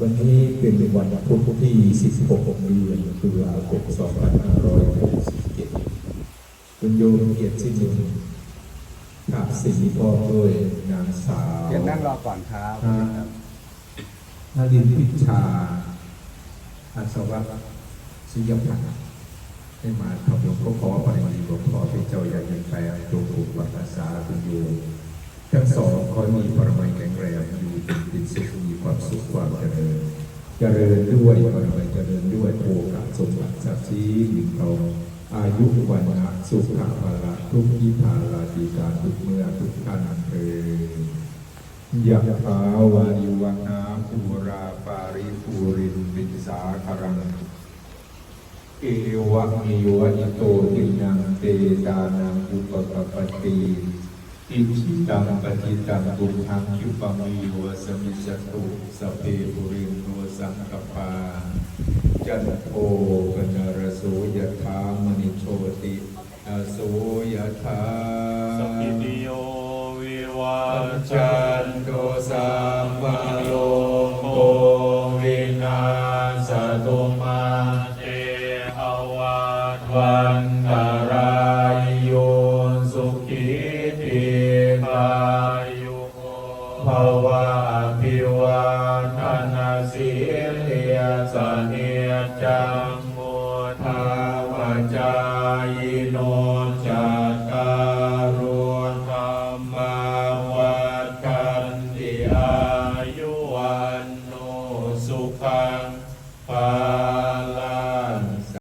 วันนี้เป็นวันพุธที่ 16เดือนตุลาคม2567คุณโยมเกียรติชื่นชมขับสีพร้อมด้วยนางสาวเดี๋ยวนั่งรอก่อนครับนาดินพิชาอาสวัตสุยพันธ์ได้มาทำหลวงพ่อขอไปดีหลวงพ่อเป็นเจ้าใหญ่ยังแปลจงถูกวัฒสาคุณโยมทั้งสองขอให้มีปรมัยแข็งแรงอยู่เป็นติดสุข ความสุขความเจริญ เจริญด้วยปรมัยเจริญด้วยโอกาสสมบัติทรัพย์สินทองอายุวันนะสุขภาละทุกทิพาลาติการทุกเมื่อทุกท่านเถิดยะถาวาริวนาภูราปาริภูรินวิสาคารังเอวะเมวะอิโตตินังเตตานังอุปกปติ อิชิตังปฏิตังบุทังยุปมิวะสมิจตุสพเพปุรินโนสังกปาจันโทปนรโสยถามณิโชติอาโสยถาสัพพิติโยวิวัจจัจันนโตตุสัสัมมมามาโลโลโกโกวินาสตุมาเตภวัตวันตรา ภวะอภิวาทนาสิลิยสเนจังโมทาวจายโนจัตตารุธรรมาวัฏกันติอายุวันโนสุขังปา